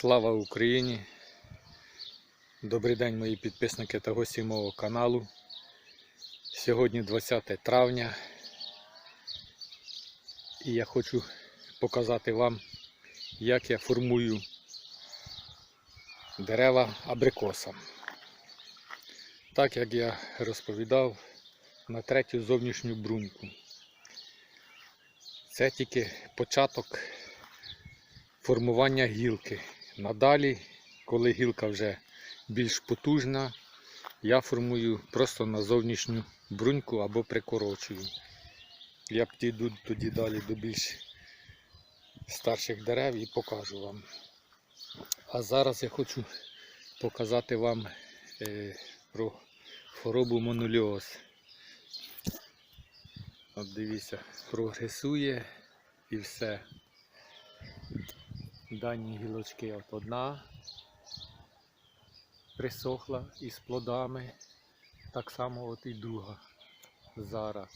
Слава Україні! Добрий день, мої підписники та гості мого каналу. Сьогодні 20 травня і я хочу показати вам, як я формую дерева абрикоса. Так як я розповідав на третю зовнішню бруньку. Це тільки початок формування гілки. Надалі, коли гілка вже більш потужна, я формую просто на зовнішню бруньку або прикорочую. Я підійду тоді далі до більш старших дерев і покажу вам. А зараз я хочу показати вам е, про хворобу моноліоз. От дивіться, прогресує і все. Дані гілочки от одна присохла із плодами. Так само от і друга зараз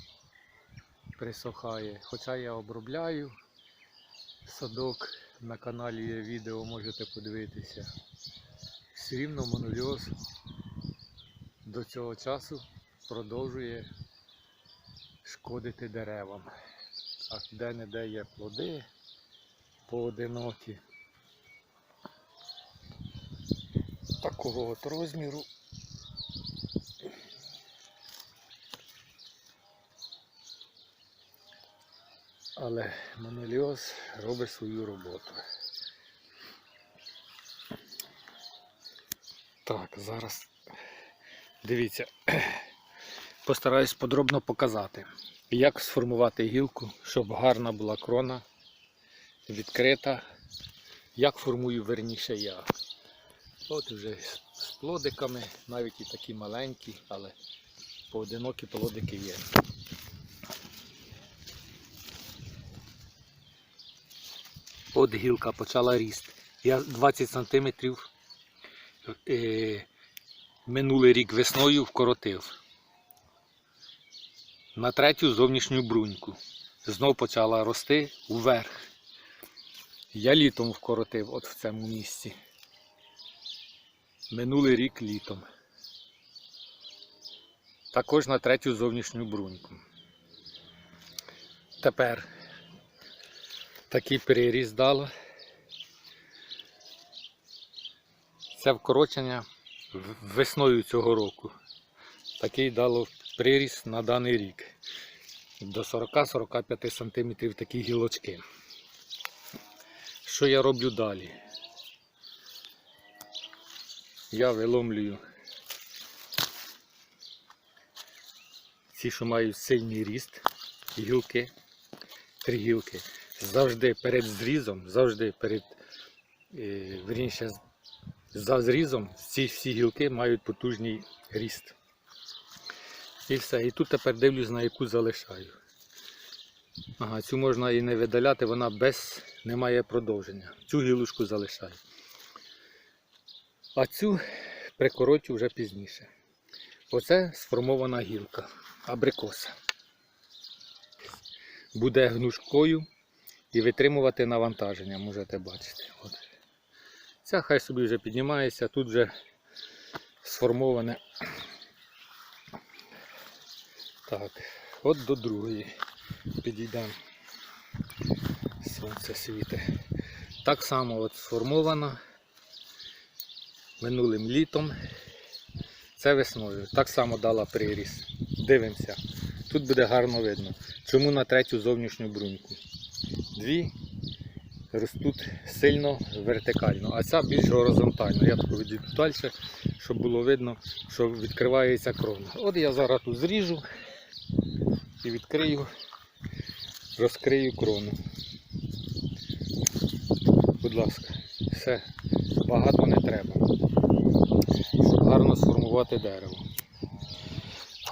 присохає. Хоча я обробляю садок, на каналі є відео, можете подивитися. Все рівно монольоз до цього часу продовжує шкодити деревам. А де-не-де є плоди поодинокі. Такого от розміру. Але моноліоз робить свою роботу. Так, зараз дивіться, постараюсь подробно показати, як сформувати гілку, щоб гарна була крона відкрита. Як формую верніше я. От вже з плодиками, навіть і такі маленькі, але поодинокі плодики є. От гілка почала ріст. Я 20 см е, минулий рік весною вкоротив. На третю зовнішню бруньку. Знов почала рости вверх. Я літом вкоротив от в цьому місці. Минулий рік літом. Також на третю зовнішню бруньку. Тепер такий переріз дало. Це вкорочення весною цього року. Такий дало приріст на даний рік. До 40-45 см такі гілочки. Що я роблю далі? Я виломлюю ці, що мають сильний ріст, гілки, три гілки. Завжди перед зрізом, завжди перед, е, верніше, за зрізом ці всі гілки мають потужний ріст. І все. І тут тепер дивлюсь, на яку залишаю. Ага, цю можна і не видаляти, вона без не має продовження. Цю гілочку залишаю. А цю прикоротю вже пізніше. Оце сформована гілка абрикоса. Буде гнучкою і витримувати навантаження, можете бачити. От. Ця хай собі вже піднімається, тут вже сформоване. Так, от до другої підійдемо. Сонце світе. Так само от сформована минулим літом. Це весною. Так само дала приріс. Дивимося. Тут буде гарно видно. Чому на третю зовнішню бруньку? Дві ростуть сильно вертикально, а ця більш горизонтально. Я так відійду далі, щоб було видно, що відкривається крона. От я зараз тут зріжу і відкрию, розкрию крону. Будь ласка, все, багато не треба, щоб гарно сформувати дерево.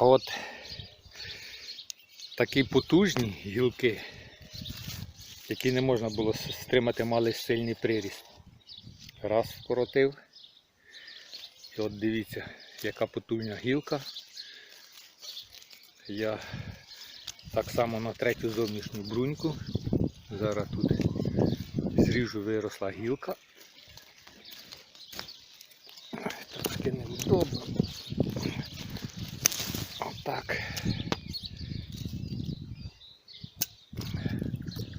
А от такі потужні гілки, які не можна було стримати, мали сильний приріст. Раз вкоротив. І от дивіться, яка потужна гілка. Я так само на третю зовнішню бруньку. Зараз тут зріжу виросла гілка. Трошки неудобно. Отак.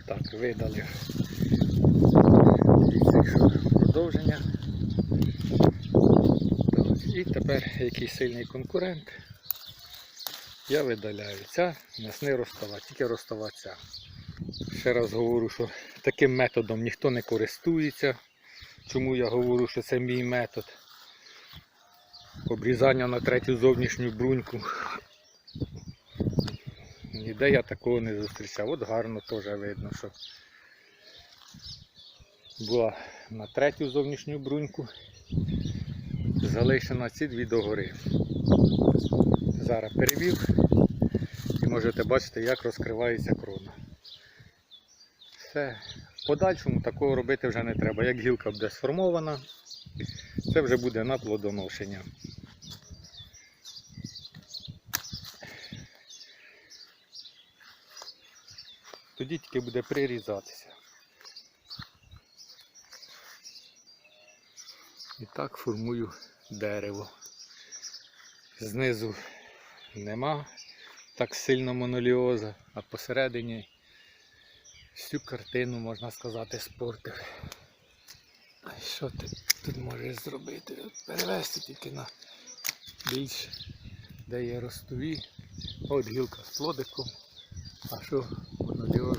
Так, видалив. Продовження. І тепер якийсь сильний конкурент. Я видаляю ця, нас не розстава, тільки розстава ця. Ще раз говорю, що таким методом ніхто не користується. Чому я говорю, що це мій метод? Обрізання на третю зовнішню бруньку. Ніде я такого не зустрічав. От гарно теж видно, що була на третю зовнішню бруньку. Залишена ці дві догори. Зараз перевів і можете бачити, як розкривається крона. Все. В подальшому такого робити вже не треба. Як гілка буде сформована, це вже буде на плодоношення. Тоді тільки буде прирізатися. І так формую дерево. Знизу нема так сильно моноліоза, а посередині всю картину, можна сказати, спортив. А що ти тут можеш зробити? Перевести тільки на більш, де є ростові. От гілка з плодиком. А що моноліоз?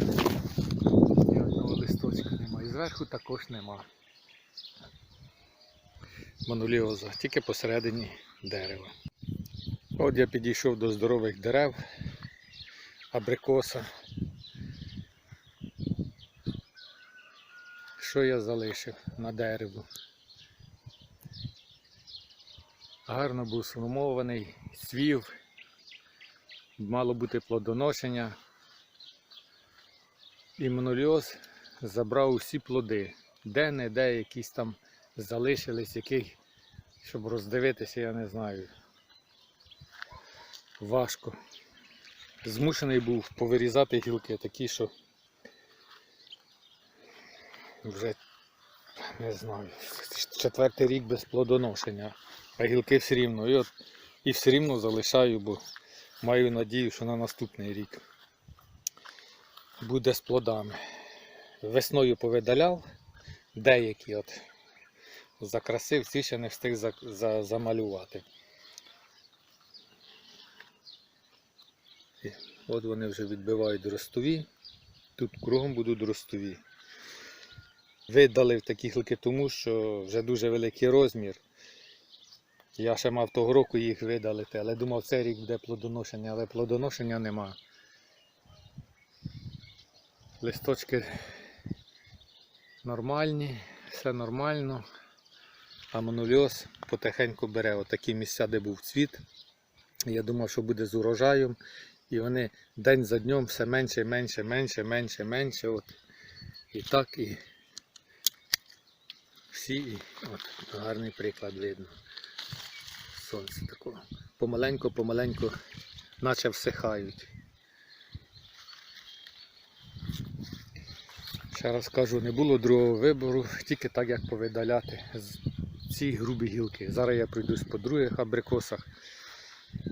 Ні одного листочка немає. І зверху також нема. Моноліоза, тільки посередині дерева. От я підійшов до здорових дерев, абрикоса. Що я залишив на дереву? Гарно був сформований, свів, мало бути плодоношення. І моноліоз забрав усі плоди. Де-не-де якісь там залишились, яких, щоб роздивитися, я не знаю. Важко. Змушений був повирізати гілки такі, що вже не знаю, четвертий рік без плодоношення, а гілки все рівно. І, от, і все рівно залишаю, бо маю надію, що на наступний рік буде з плодами. Весною повидаляв, деякі от закрасив, ці ще не встиг за, за, замалювати. І От вони вже відбивають ростові. Тут кругом будуть ростові. Видалив такі гілки тому, що вже дуже великий розмір. Я ще мав того року їх видалити, але думав, цей рік буде плодоношення, але плодоношення нема. Листочки нормальні, все нормально. А монольоз потихеньку бере отакі місця, де був цвіт. Я думав, що буде з урожаєм. І вони день за днем все менше, менше, менше, менше, менше. От. І так і всі, от гарний приклад видно. Сонце такого. Помаленько, помаленько, наче всихають. Ще раз кажу, не було другого вибору, тільки так як повидаляти ці грубі гілки. Зараз я пройдусь по других абрикосах,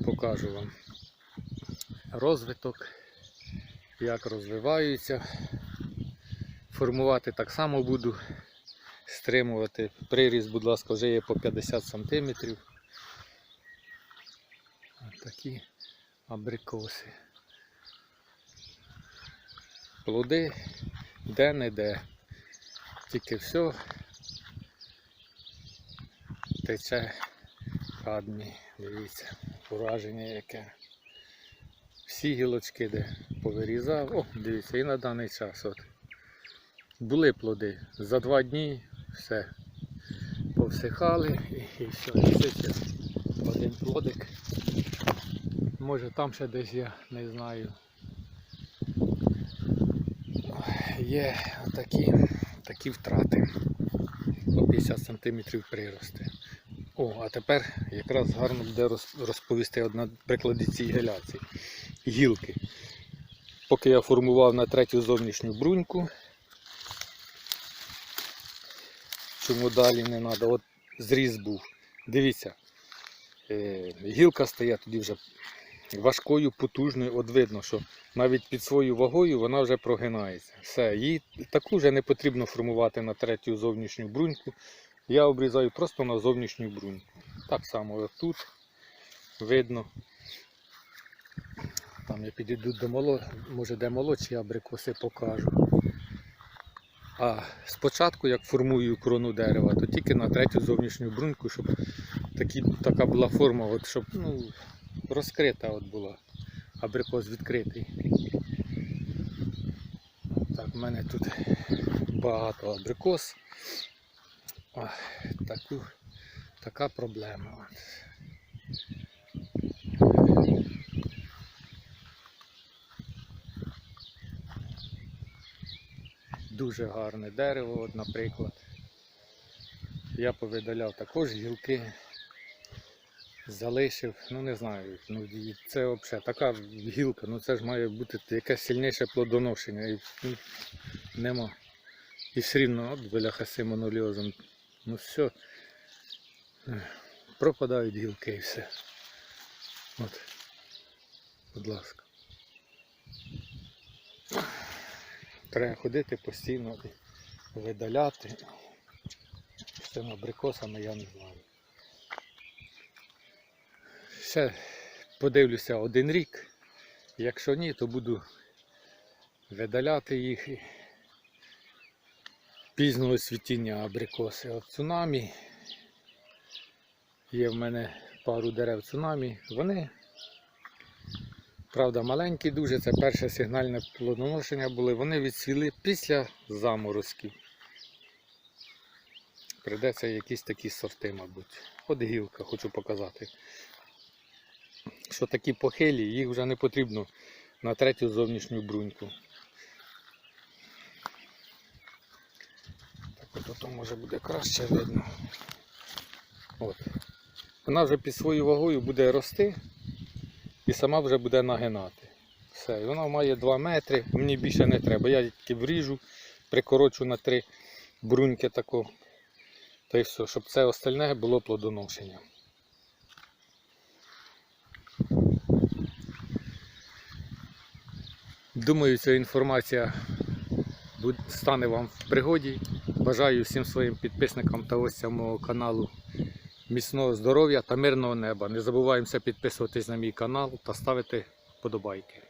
покажу вам розвиток, як розвиваються. Формувати так само буду, стримувати. Приріз, будь ласка, вже є по 50 см. Такі абрикоси. Плоди де-не-де. Тільки все тече кадмій. Дивіться, ураження яке. Всі гілочки де повирізав. О, дивіться, і на даний час. От. Були плоди. За два дні все повсихали і, і все. І один плодик. Може там ще десь я не знаю. Є такі, такі втрати. По 50 см прирости. О, а тепер якраз гарно буде розповісти от на прикладі цієї геляції. Гілки. Поки я формував на третю зовнішню бруньку, чому далі не треба, от зріз був. Дивіться, е, гілка стає тоді вже важкою, потужною. От видно, що навіть під своєю вагою вона вже прогинається. Все, її таку вже не потрібно формувати на третю зовнішню бруньку. Я обрізаю просто на зовнішню бруньку. Так само тут видно. Там я підійду до моло... може де молодші абрикоси покажу. А спочатку, як формую крону дерева, то тільки на третю зовнішню бруньку, щоб такі, така була форма, от, щоб ну, розкрита от була. Абрикос відкритий. Так, в мене тут багато абрикос. Ой, таку, така проблема. От. Дуже гарне дерево, от, наприклад. Я повидаляв також гілки, залишив, ну не знаю, ну це взагалі така гілка, ну це ж має бути якесь сильніше плодоношення. І, ну, нема. І все рівно, от бляха симоноліозом, ну все, пропадають гілки і все. От, будь ласка. Треба ходити постійно і видаляти. З цими абрикосами я не знаю. Ще подивлюся один рік. Якщо ні, то буду видаляти їх. Пізного світіння абрикоси. От цунамі. Є в мене пару дерев цунамі. Вони Правда, маленькі дуже, це перше сигнальне плодоношення були. Вони відсвіли після заморозків. Придеться якісь такі сорти, мабуть. От гілка, хочу показати. Що такі похилі, їх вже не потрібно на третю зовнішню бруньку. Так от ото може буде краще видно. От. Вона вже під своєю вагою буде рости і сама вже буде нагинати. Все, і вона має 2 метри, мені більше не треба. Я тільки вріжу, прикорочу на 3 бруньки тако. Та й все, щоб це остальне було плодоношення. Думаю, ця інформація стане вам в пригоді. Бажаю всім своїм підписникам та гостям мого каналу міцного здоров'я та мирного неба. Не забуваємося підписуватись на мій канал та ставити вподобайки.